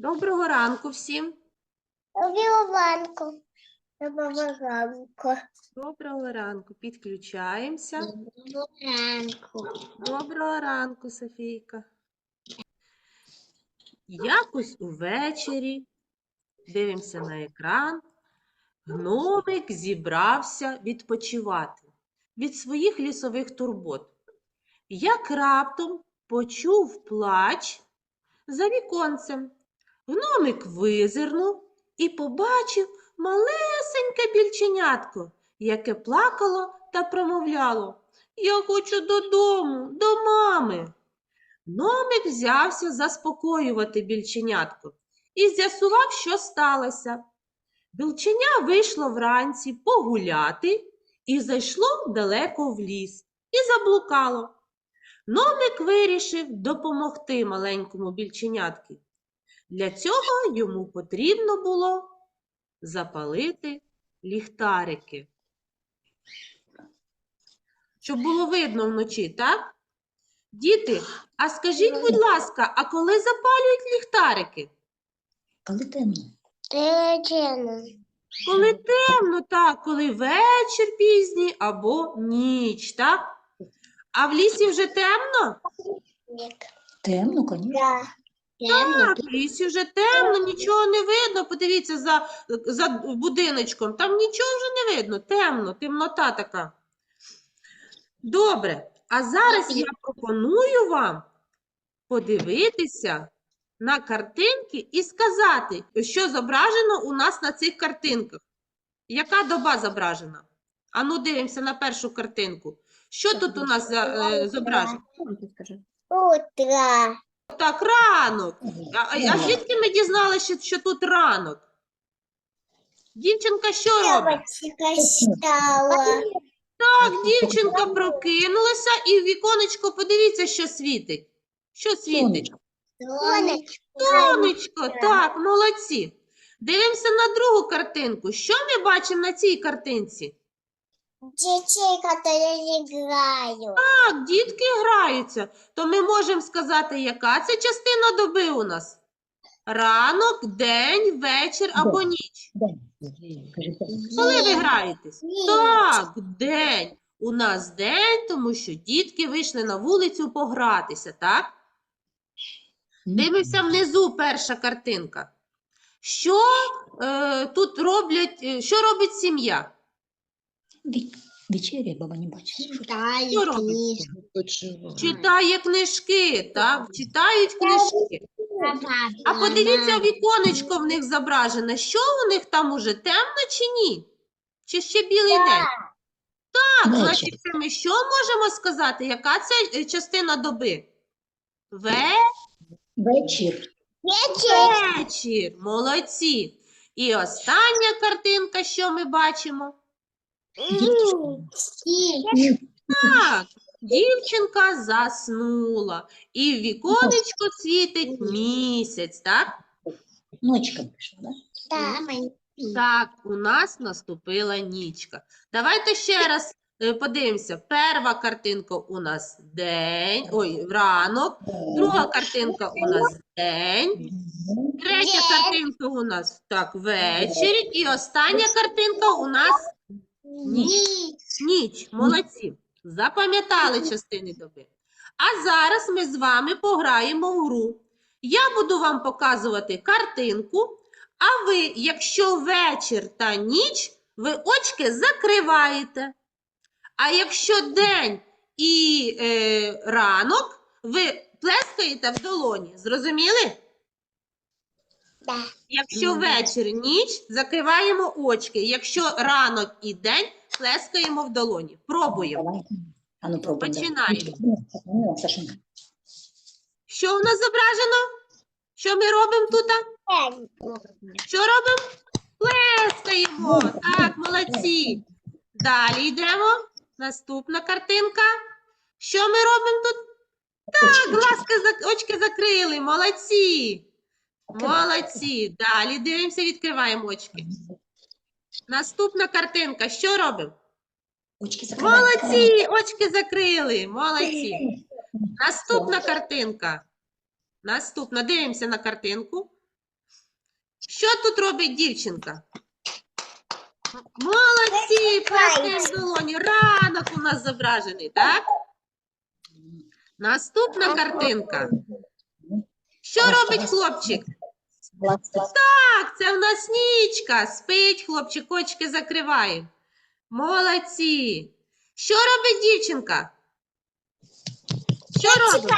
Доброго ранку всім. Доброго ранку. Доброго ранку. Доброго ранку. Підключаємося. Доброго ранку. Доброго ранку, Софійка. Якось увечері дивимося на екран. Гномик зібрався відпочивати від своїх лісових турбот. Як раптом почув плач за віконцем. Гномик визирнув і побачив малесеньке більченятко, яке плакало та промовляло Я хочу додому, до мами. Гномик взявся заспокоювати більченятко і з'ясував, що сталося. Білченя вийшло вранці погуляти і зайшло далеко в ліс і заблукало. Гномик вирішив допомогти маленькому більченятки. Для цього йому потрібно було запалити ліхтарики. Щоб було видно вночі, так? Діти, а скажіть, будь ласка, а коли запалюють ліхтарики? Коли темно. Коли темно, так, коли вечір пізній або ніч, так? А в лісі вже темно? Темно, звісно. Да. Так, лісі вже темно, нічого не видно. Подивіться за, за будиночком, там нічого вже не видно, темно, темнота така. Добре, а зараз я пропоную вам подивитися на картинки і сказати, що зображено у нас на цих картинках. Яка доба зображена? Ану, дивимося на першу картинку. Що тут у нас е, зображено? Утро. Так, ранок. А, а- звідки ми дізналися, що, що тут ранок? Дівчинка що робить? Девочка стала. Так, дівчинка прокинулася і в віконечко подивіться, що світить. Що світить? Сонечко. Сонечко, так, молодці. Дивимося на другу картинку. Що ми бачимо на цій картинці? Детей, которые играют. Так, дітки граються. То ми можемо сказати, яка це частина доби у нас? Ранок, день, вечір або ніч. День. Коли ви граєтесь? Так, день. У нас день, тому що дітки вийшли на вулицю погратися, так? Дивимося внизу перша картинка. Що е, тут роблять, е, що робить сім'я? Ві- Вечеря баба не Що робить? книжку. Читає книжки, так? Читають книжки. А подивіться, віконечко в них зображене. Що у них там уже темно чи ні? Чи ще білий день? Так, Вечір. значить, це ми що можемо сказати? Яка це е, частина доби? Ве Вечір. Вечер. Вечір, молодці. І остання картинка, що ми бачимо? Так, дівчинка заснула, і в віконечко світить місяць, так? Ночка пішла, да? Так, у нас наступила нічка. Давайте ще раз е, подивимося. Перша картинка у нас день, ой, ранок, друга картинка у нас день, третя картинка у нас так, вечір, і остання картинка у нас Ніч. Ніч, молодці. Запам'ятали частини доби. А зараз ми з вами пограємо в гру. Я буду вам показувати картинку, а ви, якщо вечір та ніч, ви очки закриваєте. А якщо день і е, ранок, ви плескаєте в долоні. Зрозуміли? Да. Якщо вечір ніч, закриваємо очки. Якщо ранок і день, плескаємо в долоні. Пробуємо. А ну пробуй. да. Починаємо. Сашенька. Що в нас зображено? Що ми робимо тут? Що робимо? Плескаємо. Так, молодці. Далі йдемо. Наступна картинка. Що ми робимо тут? Так, глазки, очки закрили. Молодці. Молодці. Далі дивимося, відкриваємо очки. Наступна картинка. Що робимо? Очки закривай. Молодці, очки закрили. Молодці. Наступна картинка. Наступна. Дивимося на картинку. Що тут робить дівчинка? Молодці, плескаємо в долоні. Ранок у нас зображений, так? Наступна картинка. Що робить хлопчик? Так, це в нас нічка. Спить, хлопчик, очки закриває. Молодці. Що робить дівчинка? Що робить?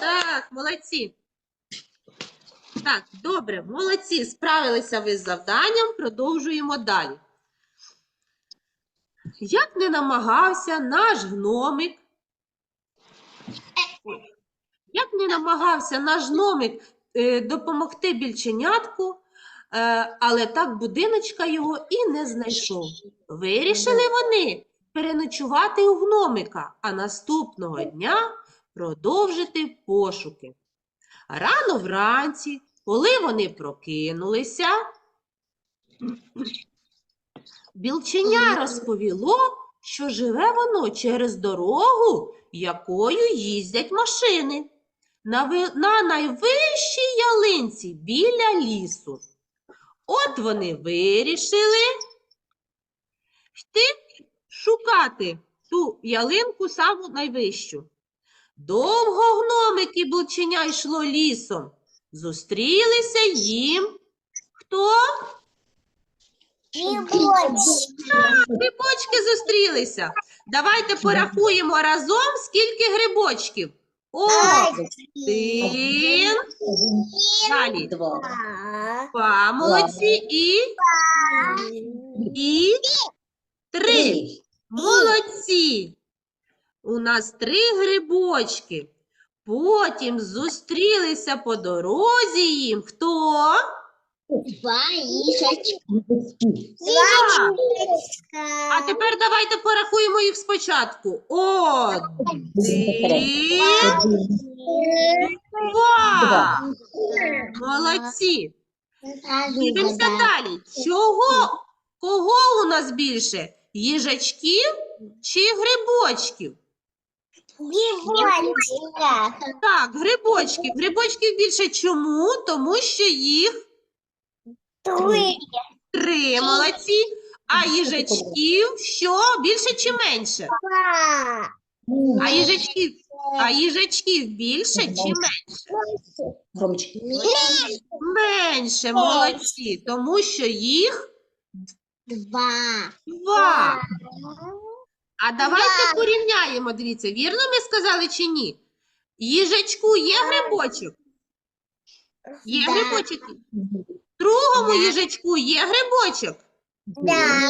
Так, молодці. Так, добре, молодці. Справилися ви з завданням, продовжуємо далі. Як не намагався наш гномик, як не намагався наш гномик е, допомогти більченятку, е, але так будиночка його і не знайшов. Вирішили вони переночувати у гномика, а наступного дня продовжити пошуки. Рано вранці, коли вони прокинулися, білченя розповіло, що живе воно через дорогу, якою їздять машини, на, ви- на найвищій ялинці біля лісу. От вони вирішили йти шукати ту ялинку саму найвищу. Довго гномик і блученя йшло лісом. Зустрілися їм. Хто? Грибочки зустрілися. Давайте порахуємо разом, скільки грибочків. Один, далі, Два. два, молодці, і, і три. Три. Молодці! У нас три грибочки. Потім зустрілися по дорозі їм. Хто? Два. А тепер давайте порахуємо їх спочатку. Один, два. Молодці. Дивимося далі. Чого? Кого у нас більше? Їжачків чи грибочків? Їжачка. Так, грибочків. Грибочків більше чому? Тому що їх Три. три молодці. А їжачків що? Більше чи менше? Два. А їжачків, а їжачків більше чи менше? Громче. Менше, молодці, тому що їх Два. два. А давайте порівняємо, дивіться, вірно ми сказали чи ні? Їжачку є грибочок? Є Да. грибочок? Другому їжачку є грибочок? Да.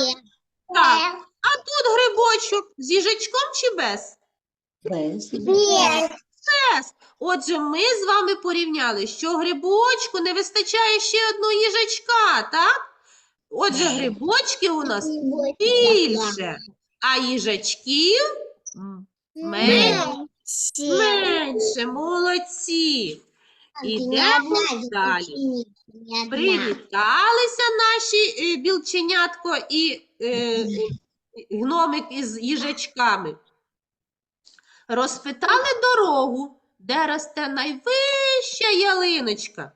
Так. А тут грибочок з їжачком чи без? Без. Без. Без. Отже, ми з вами порівняли, що грибочку не вистачає ще одного їжачка, так? Отже, грибочки у нас більше, а їжачків менше. менше. Молодці. Ідемо далі. Привіталися наші е, білченятко і е, гномик із їжачками. Розпитали дорогу, де росте найвища ялиночка.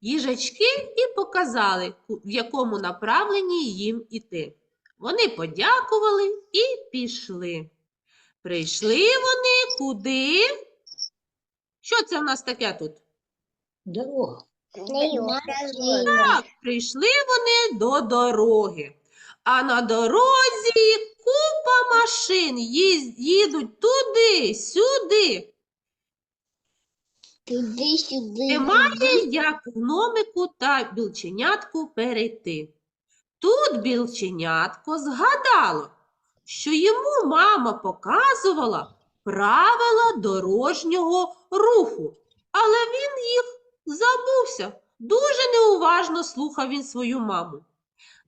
Їжачки і показали, в якому направленні їм іти. Вони подякували і пішли. Прийшли вони куди? Що це в нас таке тут? Дорога. Так, прийшли вони до дороги. А на дорозі купа машин їдуть туди, сюди. Туди сюди. Немає як гномику та білченятку перейти. Тут білченятко згадало, що йому мама показувала правила дорожнього руху, але він їх забувся. Дуже неуважно слухав він свою маму.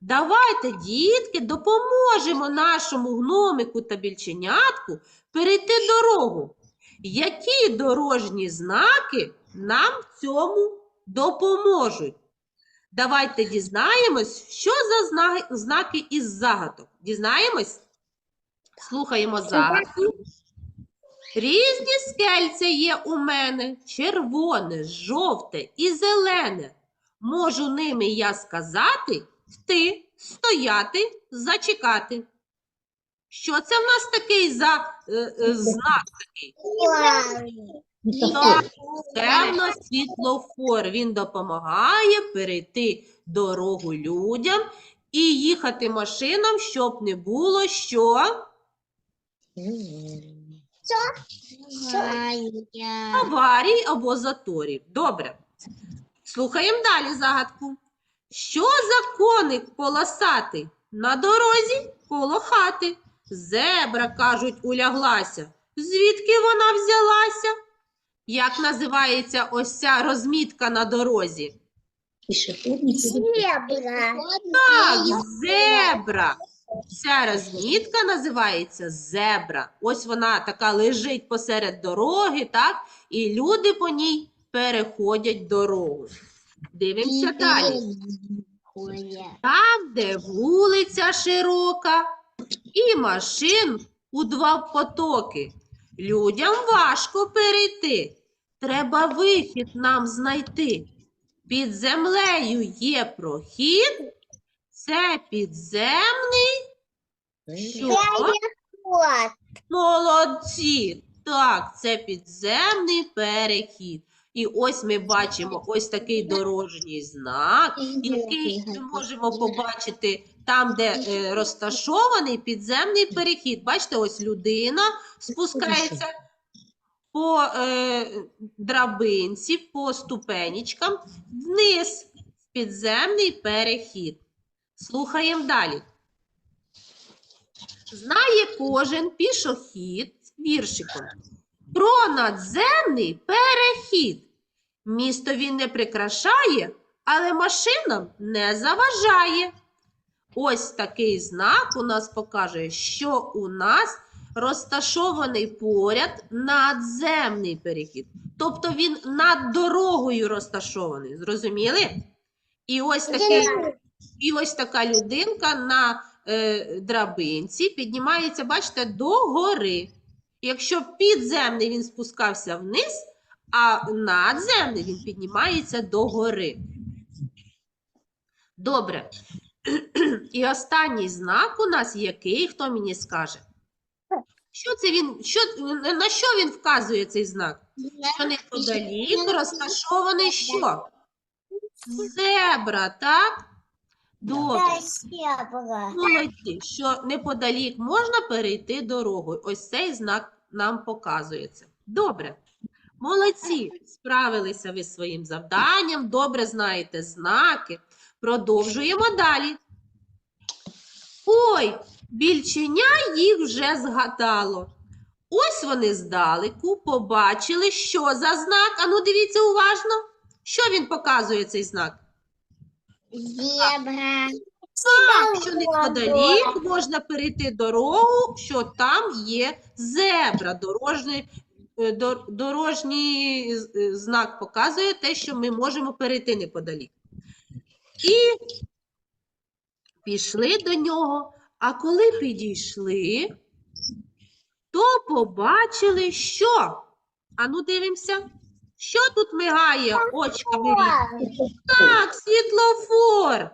Давайте, дітки, допоможемо нашому гномику та більченятку перейти дорогу. Які дорожні знаки нам в цьому допоможуть? Давайте дізнаємось, що за знаки із загадок. Дізнаємось? Слухаємо загадку. Різні скельця є у мене: червоне, жовте і зелене. Можу ними я сказати, йти, стояти, зачекати. Що це в нас такий за е, е, знак такий? Нас світлофор. Він допомагає перейти дорогу людям і їхати машинам, щоб не було що аварій або заторів. Добре. Слухаємо далі загадку. Що за коник полосатий? На дорозі коло хати. Зебра, кажуть, уляглася. Звідки вона взялася? Як називається ось ця розмітка на дорозі? Зебра. Так, зебра. Ця розмітка називається зебра. Ось вона така лежить посеред дороги, так? І люди по ній переходять дорогу. Дивимося далі. Там, де вулиця широка і машин у два потоки. Людям важко перейти. Треба вихід нам знайти. Під землею є прохід. Це підземний. Що? Вот. Молодці! Так, це підземний перехід. І ось ми бачимо ось такий дорожній знак, який ми можемо побачити там, де е, розташований підземний перехід. Бачите, ось людина спускається по е, драбинці, по ступенічкам, вниз в підземний перехід. Слухаємо далі. Знає кожен пішохід віршиком про надземний перехід. Місто він не прикрашає, але машинам не заважає. Ось такий знак у нас покаже, що у нас розташований поряд надземний перехід. Тобто він над дорогою розташований. Зрозуміли? І ось такий, і ось така людинка на е, драбинці піднімається, бачите, до гори. Якщо підземний він спускався вниз, а надземний він піднімається до гори. Добре. І останній знак у нас який? Хто мені скаже? Що це він, що, на що він вказує цей знак? Що неподалік розташований що? Зебра, так? Добре. Молодці, що неподалік можна перейти дорогу. Ось цей знак нам показується. Добре. Молодці, справилися ви своїм завданням, добре знаєте знаки. Продовжуємо далі. Ой, більченя їх вже згадало. Ось вони здалеку побачили, що за знак. Ану, дивіться уважно. Що він показує цей знак? Зебра. Так, що неподалік можна перейти дорогу, що там є зебра. Дорожній, е, дор- дорожній е, знак показує те, що ми можемо перейти неподалік. І пішли до нього, а коли підійшли, то побачили, що? Ану, дивимося. Що тут мигає очками? Так, світлофор.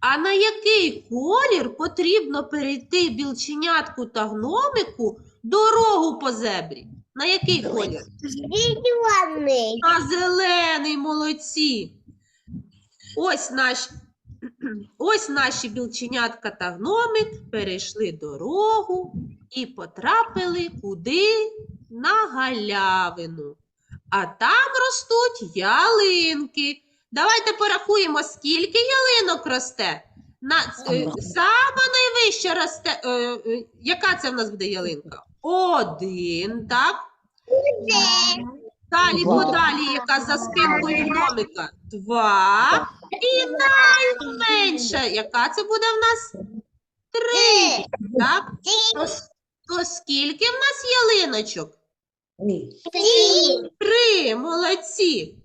А на який колір потрібно перейти білченятку та гномику дорогу по зебрі? На який колір? Зеленый. На зелений, молодці. Ось наш, ось наші білченятка та гномик перейшли дорогу і потрапили куди? На галявину. А там ростуть ялинки. Давайте порахуємо, скільки ялинок росте. На, е, сама найвища росте. Е, е, яка це в нас буде ялинка? Один, так? Далі Два. подалі, яка за спинкою гномика. Два. І найменша. Яка це буде в нас? Три. Так? То, то скільки в нас ялиночок? Три. Три. Молодці.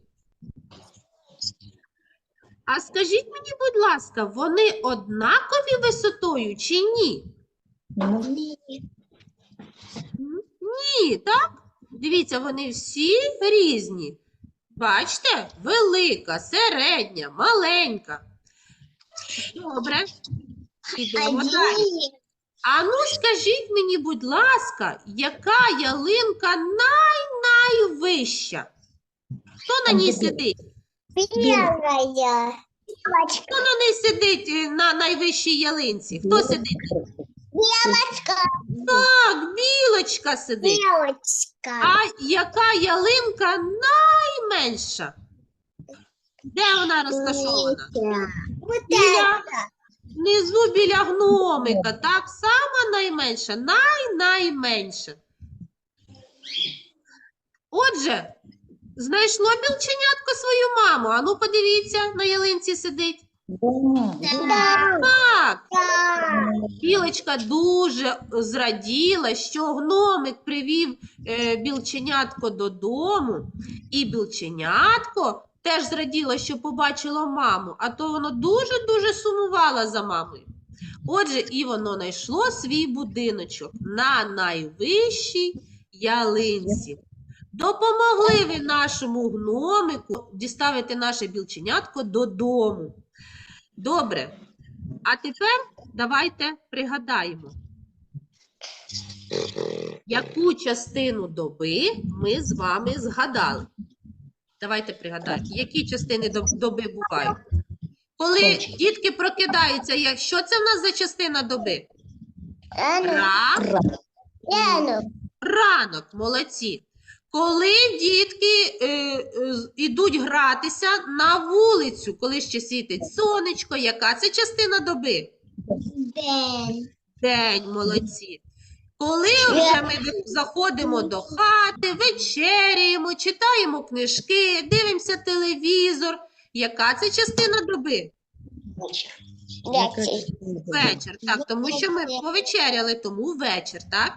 А скажіть мені, будь ласка, вони однакові висотою чи ні? М? Ні, так? Дивіться, вони всі різні. Бачите? Велика, середня, маленька. Добре. Ідемо далі. А ну скажіть мені, будь ласка, яка ялинка най-найвища? Хто на ній сидить? Белая. Хто на ній сидить е, на найвищій ялинці? Хто сидить? Девочка. Так, білочка сидить. Девочка. А яка ялинка найменша? Де вона розташована? Вот Біля- это. Внизу біля гномика, так само найменша, най-найменша. Отже, знайшло білченятко свою маму. Ану, подивіться, на ялинці сидить. Так, білочка дуже зраділа, що гномик привів е, білченятко додому, і білченятко теж зраділо, що побачило маму, а то воно дуже-дуже сумувало за мамою. Отже, і воно знайшло свій будиночок на найвищій ялинці. Допомогли ви нашому гномику діставити наше білченятко додому. Добре. А тепер давайте пригадаємо, яку частину доби ми з вами згадали. Давайте пригадаємо, які частини доби бувають. Коли дітки прокидаються, як- що це в нас за частина доби? Ану. Ра, Ра. Ранок, молодці. Коли дітки е, е, ідуть гратися на вулицю, коли ще світить сонечко, яка це частина доби? День. День, молодці. Коли вже ми заходимо до хати, вечеряємо, читаємо книжки, дивимося телевізор. Яка це частина доби? Вечір. Вечір. Так, тому що ми повечеряли, тому вечір, так?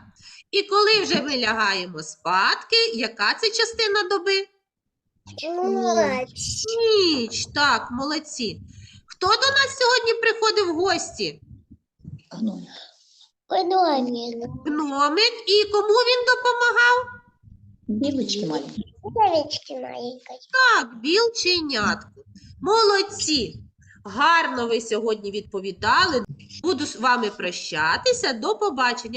І коли вже ми лягаємо спадки, яка це частина доби? Ночь. Ніч, так, молодці. Хто до нас сьогодні приходив в гості? Ану, Домик. Гномик. І кому він допомагав? білочки маленькі. Так, білченятку. Молодці. Гарно ви сьогодні відповідали. Буду з вами прощатися. До побачення.